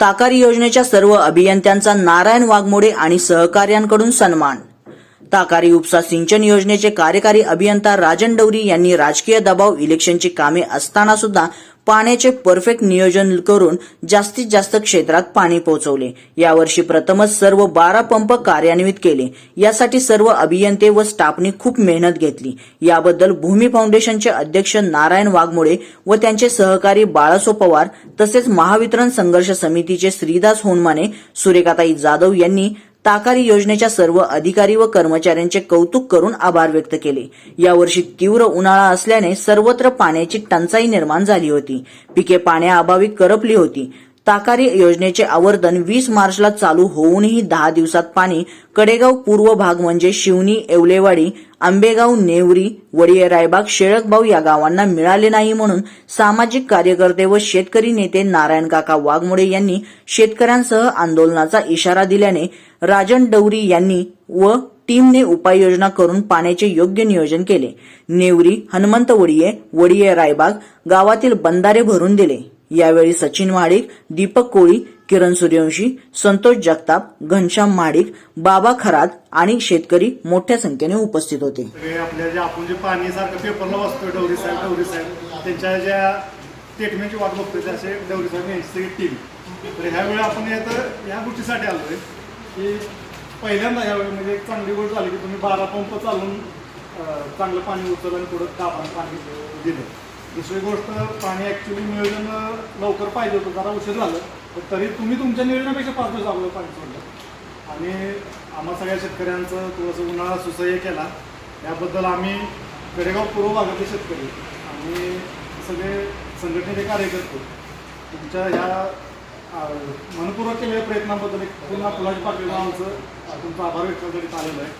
ताकारी योजनेच्या सर्व अभियंत्यांचा नारायण वाघमोडे आणि सहकार्यांकडून सन्मान. ताकारी उपसा सिंचन योजनेचे कार्यकारी अभियंता राजन डवरी यांनी राजकीय दबाव इलेक्शनची कामे असताना सुद्धा पाण्याचे परफेक्ट नियोजन करून जास्तीत जास्त क्षेत्रात पाणी पोहोचवले. यावर्षी प्रथमच सर्व बारा पंप कार्यान्वित केले. यासाठी सर्व अभियंते व स्टाफनी खूप मेहनत घेतली. याबद्दल भूमी फाउंडेशनचे अध्यक्ष नारायण वाघमोळे व त्यांचे सहकारी बाळासो पवार तसेच महावितरण संघर्ष समितीचे श्रीदास होनमाने सुरेखाताई जाधव यांनी ताकारी योजनेच्या सर्व अधिकारी व कर्मचाऱ्यांचे कौतुक करून आभार व्यक्त केले. यावर्षी तीव्र उन्हाळा असल्याने सर्वत्र पाण्याची टंचाई निर्माण झाली होती. पिके पाण्याअभावी करपली होती. ताकारी योजनेचे आवर्तन वीस मार्चला चालू होऊनही दहा दिवसात पाणी कडेगाव पूर्व भाग म्हणजे शिवनी येवलेवाडी आंबेगाव नेवरी वडिये रायबाग शेळकबाव या गावांना मिळाले नाही म्हणून सामाजिक कार्यकर्ते व शेतकरी नेते नारायण काका वाघमोडे यांनी शेतकऱ्यांसह आंदोलनाचा इशारा दिल्याने राजन डवरी यांनी व टीमने उपाययोजना करून पाण्याचे योग्य नियोजन केले. नेवरी हनुमंत वडिये वडिये रायबाग गावातील बंधारे भरून दिले. यावेळी सचिन महाडिक दीपक कोळी किरण सूर्यवंशी संतोष जगताप घनश्याम महाडिक बाबा खरात आणि शेतकरी मोठ्या संख्येने उपस्थित होते. आपल्या जे आपण जे पाणी सारखं पेपरला वाचतोय डवरी साहेब डवरी साहेब त्यांच्या ज्या स्टेटमेंटची वाट बघतोय असे डवरी साहेब यांची टीम तर ह्यावेळी आपण ह्या गोष्टीसाठी आलोय की पहिल्यांदा ह्यावेळी म्हणजे एक चांगली गोष्ट झाली की तुम्ही बारा पंप चालून चांगलं पाणी उचल आणि पुढं दाबानं पाणी दिलं. दुसरी गोष्ट पाणी ॲक्च्युली नियोजन लवकर पाहिजे होतं जरा उशीर झालं. पण तरी तुम्ही तुमच्या नियोजनापेक्षा पाच दिवस अगोदर पाणी सोडलं. आणि आम्हा सगळ्या शेतकऱ्यांचं थोडंसं उन्हाळा सुसह्य केला. याबद्दल आम्ही कडेगाव पूर्व भागातले शेतकरी आणि सगळे संघटनेचे कार्यकर्ते तुमच्या ह्या मनपूर्वक केलेल्या प्रयत्नाबद्दल एक पुन्हा फुलाची पाटील आमचं अं, तुमचा आभार व्यक्त करीत आलेलं आहे.